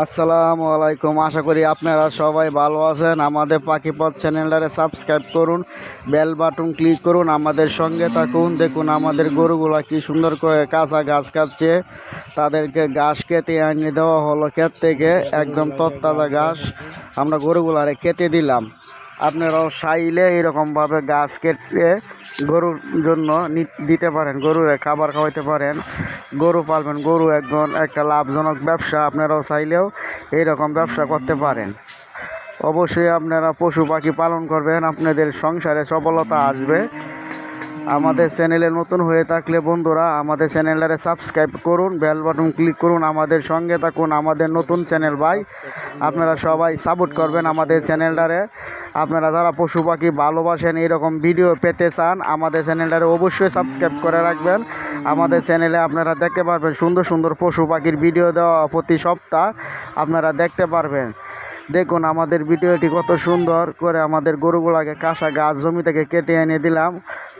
আসসালামু আলাইকুম। আশা করি আপনারা সবাই ভালো আছেন। আমাদের পাখিপথ চ্যানেলটারে সাবস্ক্রাইব করুন, বেল বাটন ক্লিক করুন, আমাদের সঙ্গে থাকুন। দেখুন আমাদের গরুগুলা কি সুন্দর করে কাঁচা ঘাস কাটছে। তাদেরকে ঘাস কেটে এনে দেওয়া হলো ক্ষেত থেকে, একদম তত্তাজা ঘাস। আমরা গরুগুলারে কেটে দিলাম। আপনারাও চাইলে এরকমভাবে গাছ কেটে গরুর জন্য দিতে পারেন, গরুর খাবার খাওয়াইতে পারেন। গরু পালবেন, গরু একজন একটা লাভজনক ব্যবসা, আপনারাও চাইলেও এইরকম ব্যবসা করতে পারেন। অবশ্যই আপনারা পশু পাখি পালন করবেন, আপনাদের সংসারে সফলতা আসবে। আমাদের চ্যানেলে নতুন হয়ে থাকলে বন্ধুরা আমাদের চ্যানেলটারে সাবস্ক্রাইব করুন বেল বাটন ক্লিক করুন, আমাদের সঙ্গে থাকুন, আমাদের নতুন চ্যানেল ভাই। আপনারা সবাই সাপোর্ট করবেন আমাদের চ্যানেলটারে আপনারা যারা পশু পাখি ভালোবাসেন, এরকম ভিডিও পেতে চান, আমাদের চ্যানেলটারে অবশ্যই সাবস্ক্রাইব করে রাখবেন। আমাদের চ্যানেলে আপনারা দেখতে পারবেন সুন্দর সুন্দর পশু পাখির ভিডিও দেওয়া প্রতি সপ্তাহ। আপনারা দেখতে পারবেন। দেখুন, আমাদের ভিডিওটি কত সুন্দর করে আমাদের গরুগুলাকে কাঁচা গাছ জমি থেকে কেটে এনে দিলাম।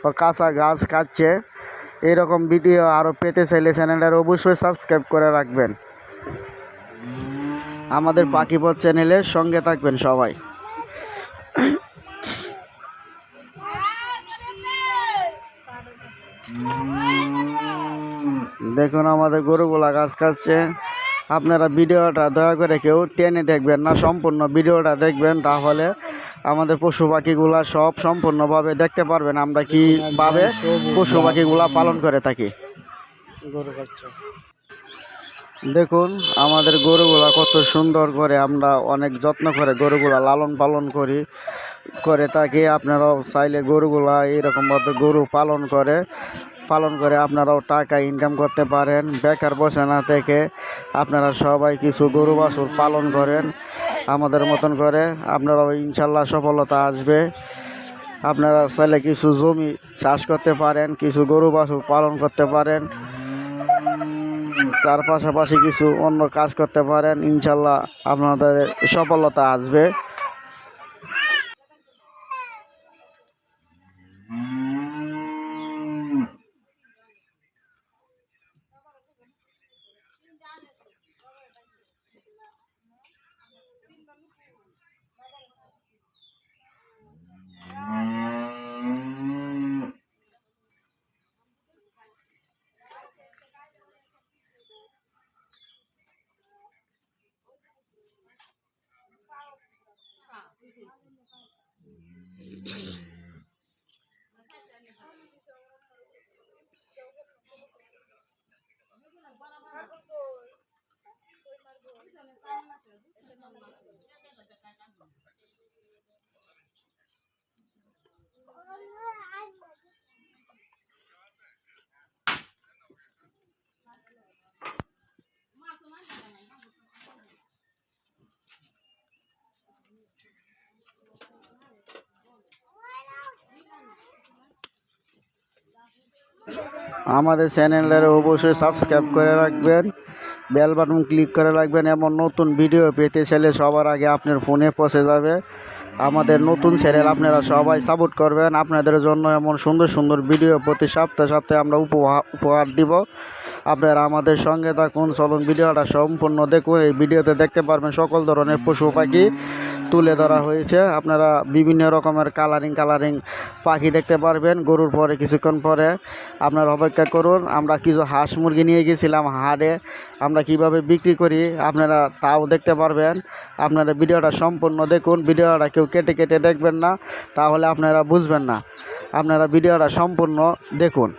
ও কাঁচা গাছ কাটছে। এরকম ভিডিও আরও পেতে চাইলে চ্যানেলটার অবশ্যই সাবস্ক্রাইব করে রাখবেন। আমাদের পাখিপথ চ্যানেলের সঙ্গে থাকবেন সবাই। দেখুন, আমাদের গরুগুলা গাছ খাচ্ছে আপনারা ভিডিওটা দয়া করে কেউ টেনে দেখবেন না, সম্পূর্ণ ভিডিওটা দেখবেন, তাহলে আমাদের পশু পাখিগুলা সব সম্পূর্ণভাবে দেখতে পারবেন আমরা কীভাবে পশু পাখিগুলা পালন করে থাকি। দেখুন, আমাদের গরুগুলা কত সুন্দর করে আমরা অনেক যত্ন করে গরুগুলা লালন পালন করি, করে থাকি। আপনারাও চাইলে গরুগুলা এইরকমভাবে গরু পালন করে। পালন করে আপনারাও টাকা ইনকাম করতে পারেন। বেকার বসে না থেকে আপনারা সবাই কিছু গরু, বাছুর পালন করেন আমাদের মতন করে। আপনারাও ইনশাল্লাহ সফলতা আসবে। আপনারা চাইলে কিছু জমি চাষ করতে পারেন, কিছু গরু, বাছুর পালন করতে পারেন। তার পাশাপাশি কিছু অন্য কাজ করতে পারেন। ইনশাল্লাহ আপনাদের সফলতা আসবে। আমাদের চ্যানেলের অবশ্যই সাবস্ক্রাইব করে রাখবেন। বেল বাটন ক্লিক করে রাখবেন এমন নতুন ভিডিও পেতে চাইলে সবার আগে আপনার ফোনে পৌঁছে যাবে। আমাদের নতুন চ্যানেল আপনারা সবাই সাপোর্ট করবেন। আপনাদের জন্য এমন সুন্দর সুন্দর ভিডিও প্রতি সপ্তাহে সপ্তাহে আমরা উপহার উপহার দিব। আপনারা আমাদের সঙ্গে থাকুন, চলুন ভিডিওটা সম্পূর্ণ দেখুন। এই ভিডিওতে দেখতে পারবেন সকল ধরনের পশু পাখি তুলে ধরা হয়েছে। আপনারা বিভিন্ন রকমের কালারিং কালারিং পাখি দেখতে পারবেন। গরুর পরে, কিছুক্ষণ পরে আপনারা অপেক্ষা করুন। আমরা কিছু হাঁস মুরগি নিয়ে গেছিলাম হাড়ে। আমরা কীভাবে বিক্রি করি আপনারা তাও দেখতে পারবেন। আপনারা ভিডিওটা সম্পূর্ণ দেখুন। ভিডিওটা কেউ কেটে কেটে দেখবেন না তাহলে আপনারা বুঝবেন না। আপনারা ভিডিওটা সম্পূর্ণ দেখুন।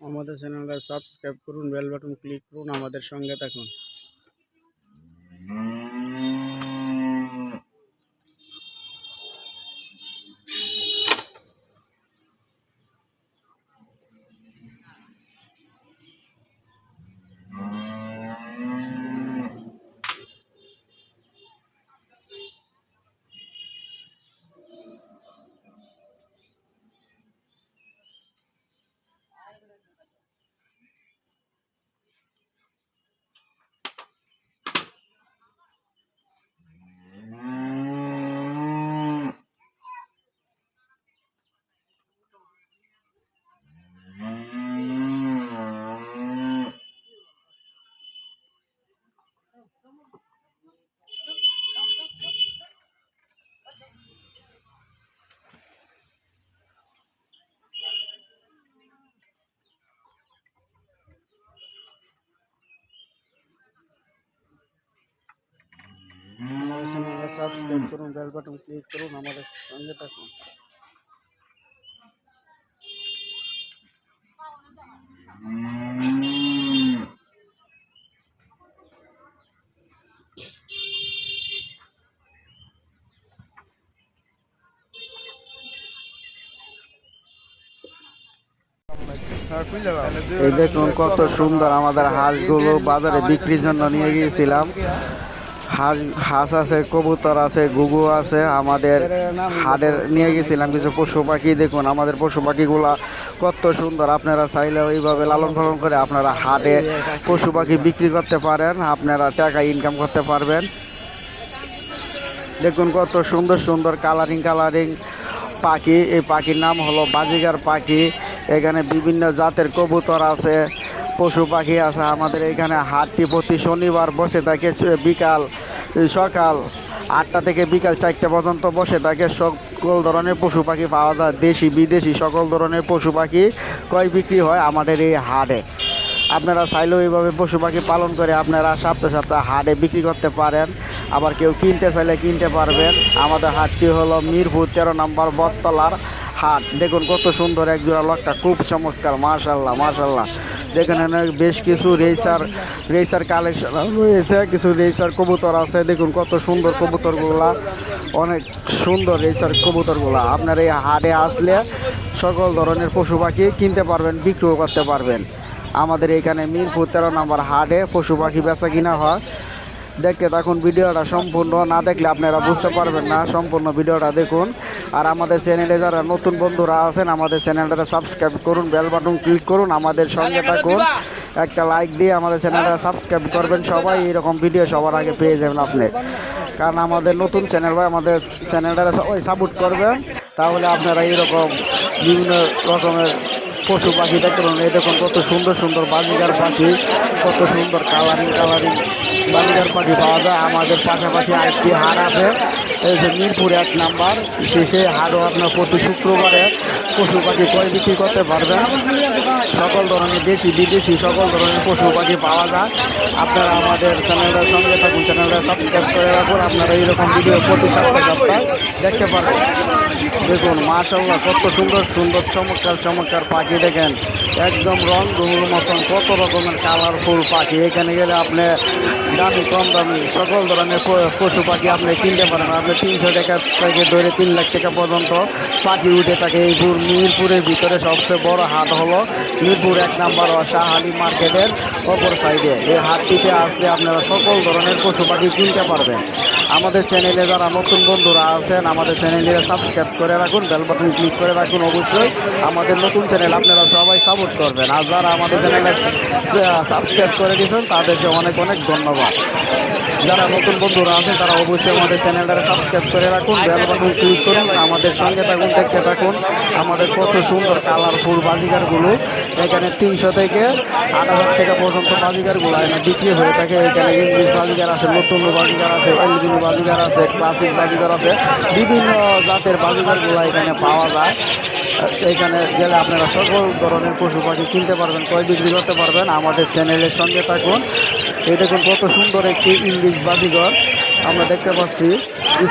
আমাদের চ্যানেলটা সাবস্ক্রাইব করুন বেল বাটন ক্লিক করুন আমাদের সঙ্গে থাকুন। সাবস্ক্রাইব করুন বেল বাটন ক্লিক করুন, আমাদের সঙ্গে থাকুন। এই দেখুন কত সুন্দর আমাদের হাঁসগুলো বাজারে বিক্রির জন্য নিয়ে গিয়েছিলাম। হাঁস হাঁস আছে, কবুতর আছে গুগু আছে, আমাদের হাটের নিয়ে গেছিলাম কিছু পশু পাখি। দেখুন, আমাদের পশু পাখিগুলা কত সুন্দর। আপনারা চাইলে ওইভাবে লালন পালন করে আপনারা হাটে পশু পাখি বিক্রি করতে পারেন, আপনারা টাকা ইনকাম করতে পারবেন। দেখুন, কত সুন্দর সুন্দর কালারিং কালারিং পাখি। এই পাখির নাম হলো বাজিগার পাখি। এখানে বিভিন্ন জাতের কবুতর আছে। পশু পাখি আছে, আমাদের এখানে হাটটি প্রতি শনিবার বসে থাকে বিকাল সকাল আটটা থেকে বিকাল চারটে পর্যন্ত বসে থাকে। সকল ধরনের পশু পাখি পাওয়া যায়, দেশি, বিদেশি সকল ধরনের পশু পাখি ক্রয় বিক্রি হয় আমাদের এই হাটে। আপনারা চাইলেও এইভাবে পশু পাখি পালন করে আপনারা সপ্তাহে সপ্তাহে হাটে বিক্রি করতে পারেন। আবার কেউ কিনতে চাইলে কিনতে পারবেন। আমাদের হাটটি হলো মিরপুর তেরো নম্বর বটতলার হাট। দেখুন কত সুন্দর এক জোড়া লকটা খুব চমৎকার, মাশাল্লাহ মাশাল্লাহ। এখানে বেশ কিছু রেসার রেসার কালেকশন রয়েছে, কিছু রেসার কবুতর আছে। দেখুন কত সুন্দর কবুতরগুলা, অনেক সুন্দর রেসার কবুতরগুলা। আপনার এই হাটে আসলে সকল ধরনের পশু পাখি কিনতে পারবেন, বিক্রিও করতে পারবেন। আমাদের এখানে মিরপুর তেরো নম্বর হাটে পশু পাখি বেচা কিনা হয়। দেখতে থাকুন ভিডিওটা সম্পূর্ণ না দেখলে আপনারা বুঝতে পারবেন না। সম্পূর্ণ ভিডিওটা দেখুন। আর আমাদের চ্যানেলে যারা নতুন বন্ধুরা আছেন আমাদের চ্যানেলটা সাবস্ক্রাইব করুন বেল বাটন ক্লিক করুন আমাদের সঙ্গে থাকুন। একটা লাইক দিয়ে আমাদের চ্যানেলটা সাবস্ক্রাইব করবেন সবাই। এরকম ভিডিও সবার আগে পেয়ে যাবেন আপনি। কারণ আমাদের নতুন চ্যানেল ভাই আমাদের চ্যানেলটা সবাই সাপোর্ট করবেন। তাহলে আপনারা এইরকম বিভিন্ন রকমের পশু পাখি দেখতে এই দেখুন কত সুন্দর সুন্দর বাজিগার পাখি, কত সুন্দর কালারিং কালারিং বাজিগার পাখি পাওয়া যায়। আমাদের পাশাপাশি আরেকটি হাট আছে, এই যে মিরপুর এক নাম্বার। সেই হাটও আপনার প্রতি শুক্রবারে পশু পাখি ক্রয় বিক্রি করতে পারবেন। সকল ধরনের দেশি, বিদেশি সকল ধরনের পশু পাখি পাওয়া যায়। আপনারা আমাদের চ্যানেলটার সঙ্গে থাকুন, চ্যানেলটা সাবস্ক্রাইব করে রাখুন। আপনারা এইরকম ভিডিও প্রতি সপ্তাহে সপ্তাহে দেখতে পারবেন। দেখুন মাশাল্লাহ কত সুন্দর সুন্দর, চমৎকার চমৎকার পাখি দেখেন। একদম রং ধুমুর মতন, কত রকমের কালারফুল পাখি। এখানে গেলে আপনি দামি, কম দামি, সকল ধরনের পশু পাখি আপনি কিনতে পারেন। আপনি তিনশো টাকা থেকে ধরে তিন লাখ টাকা পর্যন্ত পাখি উঠে থাকে এই পুর মিরপুরের ভিতরে। সবচেয়ে বড় হাট হলো মিরপুর এক নাম্বার শাহ আলী মার্কেটের অপর সাইডে। এই হাটটিতে আসলে আপনারা সকল ধরনের পশু পাখি কিনতে পারবেন। আমাদের চ্যানেলে যারা নতুন বন্ধুরা আছেন, আমাদের চ্যানেলে সাবস্ক্রাইব করে রাখুন, বেল বাটন ক্লিক করে রাখুন অবশ্যই। আমাদের নতুন চ্যানেল আপনারা সবাই সাপোর্ট করবেন। আর যারা আমাদের চ্যানেলে সাবস্ক্রাইব করে দিয়েছেন তাদেরকে অনেক অনেক ধন্যবাদ। যারা নতুন বন্ধুরা আছেন, তারা অবশ্যই আমাদের চ্যানেলটা সাবস্ক্রাইব করে রাখুন বেল ক্লিক করুন আমাদের সঙ্গে থাকুন, দেখতে থাকুন। আমাদের কত সুন্দর কালারফুল বাজিগারগুলো। এখানে তিনশো থেকে আট হাজার টাকা পর্যন্ত বাজিগারগুলো এখানে বিক্রি হয়ে থাকে। এখানে ইংলিশ বাজিগার আছে, নতুন বাজিগার আছে এলবিনি বাজিগার আছে ক্লাসিক বাজিগার আছে। বিভিন্ন জাতের বাজিগারগুলো এখানে পাওয়া যায়। এখানে গেলে আপনারা সকল ধরনের পশু পাখি কিনতে পারবেন কয় বিক্রি করতে পারবেন। আমাদের চ্যানেলের সঙ্গে থাকুন। এই দেখুন কত সুন্দর একটি ইংলিশ বাজিঘর। আমরা দেখতে পাচ্ছি।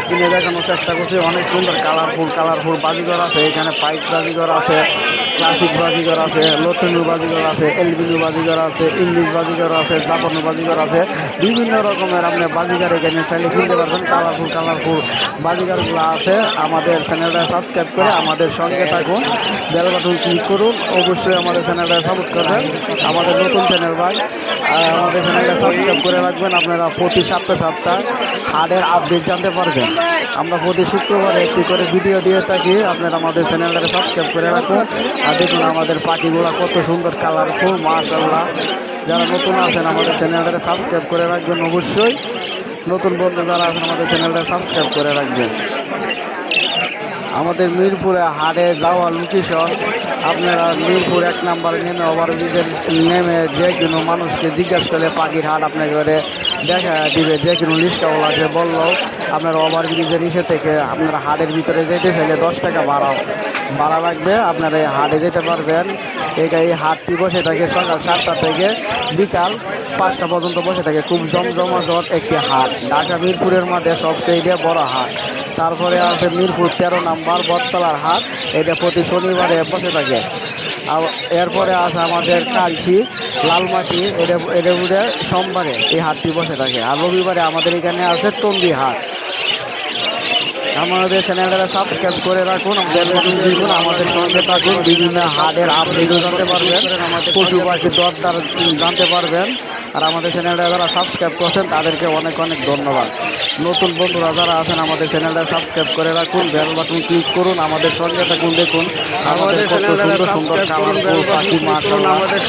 স্ক্রিনে দেখানোর চেষ্টা করছি। অনেক সুন্দর কালারফুল কালারফুল বাজিঘর আছে। এখানে পাইপ বাজিঘর আছে ক্লাসিক বাজিঘর আছে লথনু বাজিঘর আছে, এলবিনু বাজিঘর আছে, ইংলিশ বাজিঘর আছে, জাপানু বাজিঘর আছে। বিভিন্ন রকমের আপনি বাজিঘর এখানে চাইলে কিনতে পারবেন। কালারফুল কালারফুল বাজিঘরগুলো আছে। আমাদের চ্যানেলটা সাবস্ক্রাইব করে আমাদের সঙ্গে থাকুন। বেল বাটন ক্লিক করুন। অবশ্যই আমাদের চ্যানেলটা সাপোর্ট করবেন। আমাদের নতুন চ্যানেল ভাই আমাদের চ্যানেলটা সাবস্ক্রাইব করে রাখবেন। আপনারা প্রতি সপ্তাহ সপ্তাহ হাটের আপডেট জানতে পারবেন। আমরা প্রতি শুক্রবার একটি করে ভিডিও দিয়ে থাকি। আপনারা আমাদের চ্যানেলটাকে সাবস্ক্রাইব করে রাখুন। আর দেখুন আমাদের পাখিগুলো কত সুন্দর কালারফুল মাশাল্লাহ যারা নতুন আছেন, আমাদের চ্যানেলটাকে সাবস্ক্রাইব করে রাখবেন অবশ্যই। নতুন বন্ধু যারা আছেন, আমাদের চ্যানেলটা সাবস্ক্রাইব করে রাখবেন। আমাদের মিরপুরে হাটে যাওয়ার লোকেশন আপনারা মিরপুর এক নাম্বার নেমে ওভারব্রিজের নেমে যে কোনো মানুষকে জিজ্ঞাসা করলে পাখির হাট আপনাকে দেখা দিবে, যে কোনো লিস্টওয়ালা আছে, বলল, আপনার ওভার ব্রিজের নিচে থেকে আপনার হাটের ভিতরে যেতে চাইলে দশ টাকা বাড়াও। বাড়া লাগবে, আপনার এই হাটে যেতে পারবেন। এই এই হাটটি বসে থাকে সকাল সাতটা থেকে, বিকাল পাঁচটা পর্যন্ত বসে থাকে। খুব জমজমাজট একটি হাট। ঢাকা, মিরপুরের মাঠে সবচেয়ে বড় হাট। তারপরে আছে মিরপুর তেরো নাম্বার বটতলার হাট। এটা প্রতি শনিবারে বসে থাকে। আর এরপরে আছে আমাদের কালচি, লালমাটি, এটা এটা সোমবারে এই হাটটি বসে থাকে। আর রবিবারে আমাদের এখানে আছে টঙ্গি হাট। আমাদের চ্যানেলটা সাবস্ক্রাইব করে রাখুন বাটন দিন আমাদের সঙ্গে থাকুন বিভিন্ন হাটের আপডেটও জানতে পারবেন পশু পাখির দরদার জানতে পারবেন আর আমাদের চ্যানেলটা যারা সাবস্ক্রাইব করছেন তাদেরকে অনেক অনেক ধন্যবাদ। নতুন বন্ধুরা যারা আছেন আমাদের চ্যানেলটা সাবস্ক্রাইব করে রাখুন বেল বাটন ক্লিক করুন আমাদের সঙ্গে থাকুন দেখুন আমাদের সুন্দর সুন্দর পাখি আমাদের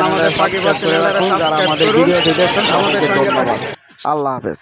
আমাদের পাখি সাবস্ক্রাইব করে রাখুন যারা আমাদের ভিডিওটি দেখছেন আমাদের ধন্যবাদ। আল্লাহ হাফেজ।